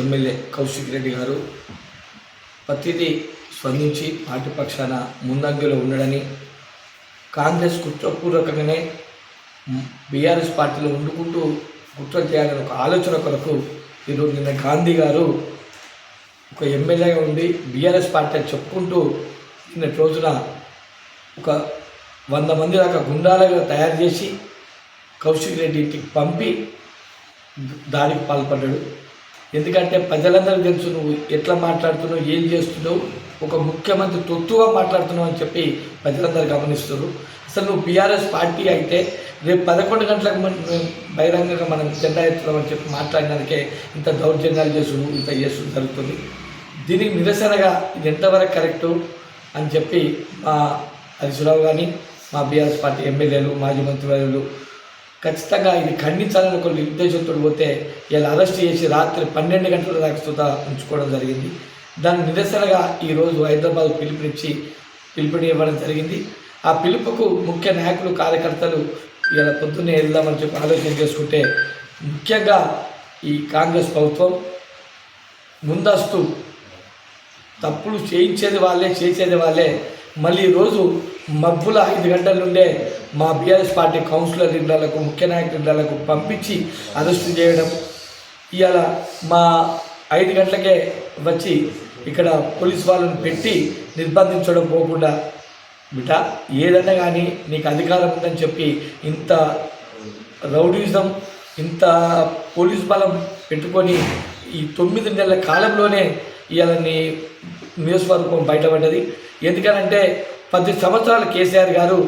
MLA Kaushik Reddy గారు ప్రతిదీ స్పందించి పార్టీ పక్షాన ముందంజలో ఉండడని కాంగ్రెస్ కుట్రపూర్వకంగానే బీఆర్ఎస్ పార్టీలో వండుకుంటూ కుట్ర చేయాలని ఒక ఆలోచన కొరకు ఈరోజు నిన్న గాంధీ గారు ఒక ఎమ్మెల్యేగా ఉండి బీఆర్ఎస్ పార్టీ అని చెప్పుకుంటూ నిన్నటి రోజున ఒక వంద మంది దాకా గుండాలుగా తయారు చేసి కౌశిక్ రెడ్డి ఇంటికి పంపి దాడికి పాల్పడ్డాడు. ఎందుకంటే ప్రజలందరూ తెలుసు నువ్వు ఎట్లా మాట్లాడుతున్నావు ఏం చేస్తున్నావు ఒక ముఖ్యమంత్రి తొత్తుగా మాట్లాడుతున్నావు అని చెప్పి ప్రజలందరూ గమనిస్తున్నారు. అసలు నువ్వు బీఆర్ఎస్ పార్టీ అయితే రేపు పదకొండు గంటలకు మనం బహిరంగంగా మనం జెండా ఎత్తుదామని చెప్పి మాట్లాడినందుకే ఇంత దౌర్జన్యాలు చేసుడు ఇంత చేస్తుంది జరుగుతుంది. దీనికి నిరసనగా ఇది ఎంతవరకు కరెక్టు అని చెప్పి మా హరీశ్రావు కానీ మా బీఆర్ఎస్ పార్టీ ఎమ్మెల్యేలు మాజీ మంత్రివర్యులు ఖచ్చితంగా ఇది ఖండించాలని ఒక ఉద్దేశంతో పోతే ఇలా అరెస్ట్ చేసి రాత్రి పన్నెండు గంటల దాకా సుధా ఉంచుకోవడం జరిగింది. దాని నిరసనగా ఈరోజు హైదరాబాద్ పిలుపునిచ్చి పిలుపునివ్వడం జరిగింది. ఆ పిలుపుకు ముఖ్య నాయకులు కార్యకర్తలు ఇలా పొద్దున్నే వెళ్దామని చెప్పి ఆలోచన చేసుకుంటే ముఖ్యంగా ఈ కాంగ్రెస్ ప్రభుత్వం ముందస్తు తప్పులు చేయించేది వాళ్ళే చేసేది వాళ్ళే. మళ్ళీ ఈరోజు మబ్బుల ఐదు గంటల నుండే మా బీఆర్ఎస్ పార్టీ కౌన్సిలర్ ఇళ్ళకు ముఖ్య నాయకులకు పంపించి అరెస్టు చేయడం. ఇవాళ మా ఐదు గంటలకే వచ్చి ఇక్కడ పోలీస్ వాళ్ళని పెట్టి నిర్బంధించడం పోకుండా బిడ్డ ఏదన్నా కానీ నీకు అధికారం ఉందని చెప్పి ఇంత రౌడీజం ఇంత పోలీస్ బలం పెట్టుకొని ఈ తొమ్మిది నెలల కాలంలోనే ఇవాళ నీ నియోజకవర్గం బయటపడ్డది. ఎందుకనంటే పది సంవత్సరాలు కేసీఆర్ గారు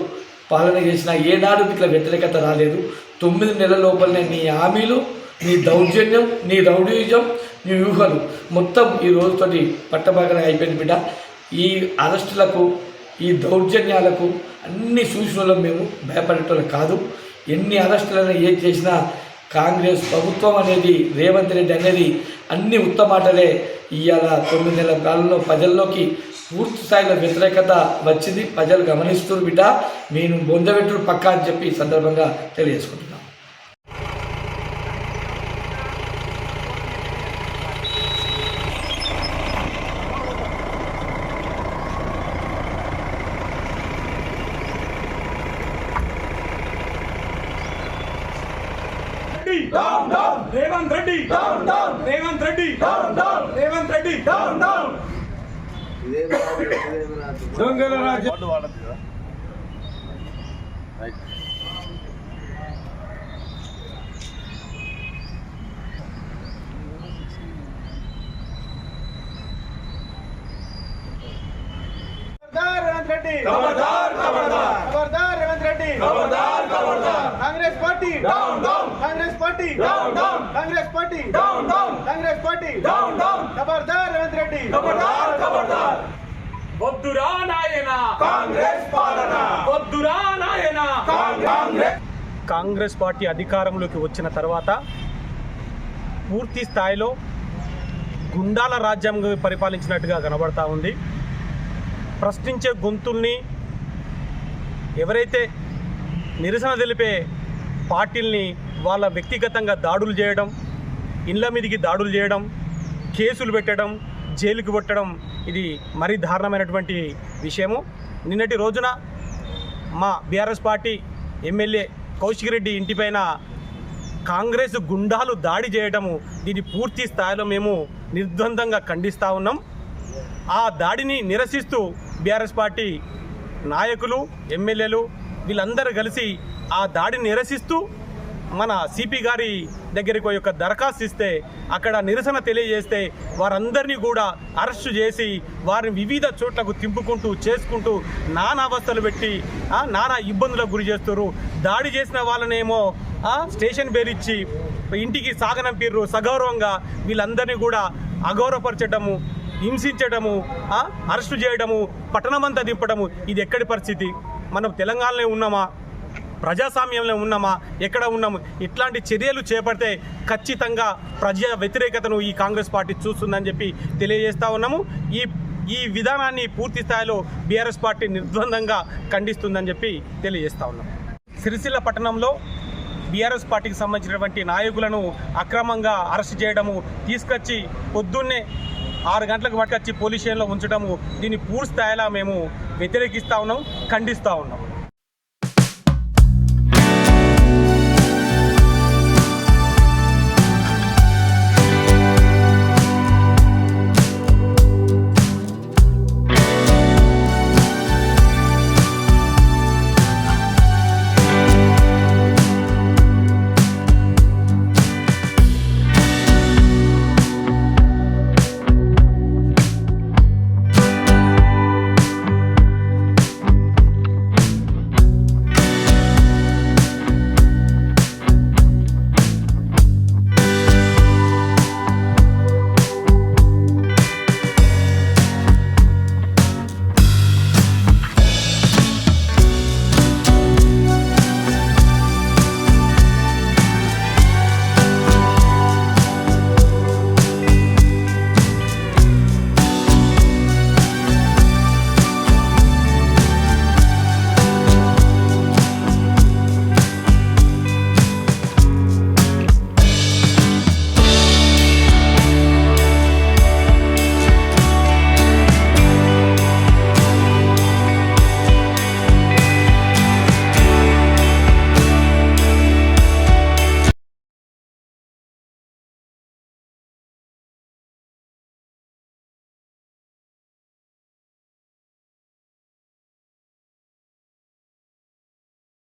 పాలన చేసిన ఏనాడు ఇట్లా వ్యతిరేకత రాలేదు. తొమ్మిది నెలల లోపలనే నీ హామీలు నీ దౌర్జన్యం నీ రౌడీజం నీ వ్యూహాలు మొత్తం ఈ రోజుతోటి పట్టబాగా అయిపోయింది బిడ్డ. ఈ అరెస్టులకు ఈ దౌర్జన్యాలకు అన్ని సూచనలు మేము భయపడేటోళ్ళు కాదు. ఎన్ని అరెస్టులను ఏం చేసినా కాంగ్రెస్ ప్రభుత్వం అనేది రేవంత్ రెడ్డి అనేది అన్ని ఉత్తమాటలే ఇవాళ తొమ్మిది నెలల కాలంలో ప్రజల్లోకి పూర్తి స్థాయిలో వ్యతిరేకత వచ్చింది. ప్రజలు గమనిస్తున్నారు బిడ్డ. నేను బొందబెట్టుడు పక్కా అని చెప్పి ఈ సందర్భంగా తెలియజేసుకుంటున్నాను రెడ్డి రేవంత్ రెడ్డి రేవంత్ రెడ్డి దొంగల రాజ్యం खबरदार रेवंत रेड्डी ఖబర్దార్ ఖబర్దార్ खबरदार रेवंत रेड्डी ఖబర్దార్ ఖబర్దార్ Congress party down down Congress party down down Congress party. Down down. Congress party. Down down. ఖబర్దార్ రేవంత్ రెడ్డి. ఖబర్దార్ ఖబర్దార్ వద్దురా నాయన. కాంగ్రెస్ పాలన. వద్దురా నాయన. కాంగ్రెస్. కాంగ్రెస్ పార్టీ అధికారంలోకి వచ్చిన తర్వాత పూర్తి స్థాయిలో గుండాల రాజ్యాంగం పరిపాలించినట్టుగా కనబడతా ఉంది. ప్రశ్నించే గొంతుల్ని ఎవరైతే నిరసన తెలిపే పార్టీల్ని వాళ్ళ వ్యక్తిగతంగా దాడులు చేయడం ఇండ్ల మీదికి దాడులు చేయడం కేసులు పెట్టడం జైలుకి కొట్టడం ఇది మరీ దారుణమైనటువంటి విషయము. నిన్నటి రోజున మా BRS party MLA Kaushik Reddy ఇంటిపైన కాంగ్రెస్ గుండాలు దాడి చేయడము దీన్ని పూర్తి స్థాయిలో మేము నిర్ద్వందంగా ఖండిస్తూ ఉన్నాం. ఆ దాడిని నిరసిస్తూ బీఆర్ఎస్ పార్టీ నాయకులు ఎమ్మెల్యేలు వీళ్ళందరూ కలిసి ఆ దాడిని నిరసిస్తూ మన సిపి గారి దగ్గరికి ఒక యొక్క దరఖాస్తు ఇస్తే అక్కడ నిరసన తెలియజేస్తే వారందరినీ కూడా అరెస్టు చేసి వారిని వివిధ చోట్లకు తింపుకుంటూ చేసుకుంటూ నానా అవస్థలు పెట్టి నానా ఇబ్బందులకు గురి చేస్తారు దాడి చేసిన వాళ్ళనేమో స్టేషన్ బేరిచ్చి ఇంటికి సాగనంపిర్రు. సగౌరవంగా వీళ్ళందరినీ కూడా అగౌరవపరచడము హింసించడము అరెస్టు చేయడము పట్టణమంతా దింపడము ఇది ఎక్కడి పరిస్థితి? మనం తెలంగాణలో ఉన్నామా? ప్రజాస్వామ్యంలో ఉన్నామా? ఎక్కడ ఉన్నాము? ఇట్లాంటి చర్యలు చేపడితే ఖచ్చితంగా ప్రజా వ్యతిరేకతను ఈ కాంగ్రెస్ పార్టీ చూస్తుందని చెప్పి తెలియజేస్తూ ఉన్నాము. ఈ ఈ విధానాన్ని పూర్తి స్థాయిలో బీఆర్ఎస్ పార్టీ నిర్ద్వందంగా ఖండిస్తుందని చెప్పి తెలియజేస్తా ఉన్నాం సిరిసిల్ల పట్టణంలో బీఆర్ఎస్ పార్టీకి సంబంధించినటువంటి నాయకులను అక్రమంగా అరెస్ట్ చేయడము తీసుకొచ్చి పొద్దున్నే ఆరు గంటలకు పట్టుకొచ్చి పోలీస్ స్టేషన్లో ఉంచడము దీన్ని పూర్తి స్థాయిలో మేము వ్యతిరేకిస్తూ ఉన్నాం ఖండిస్తూ ఉన్నాం.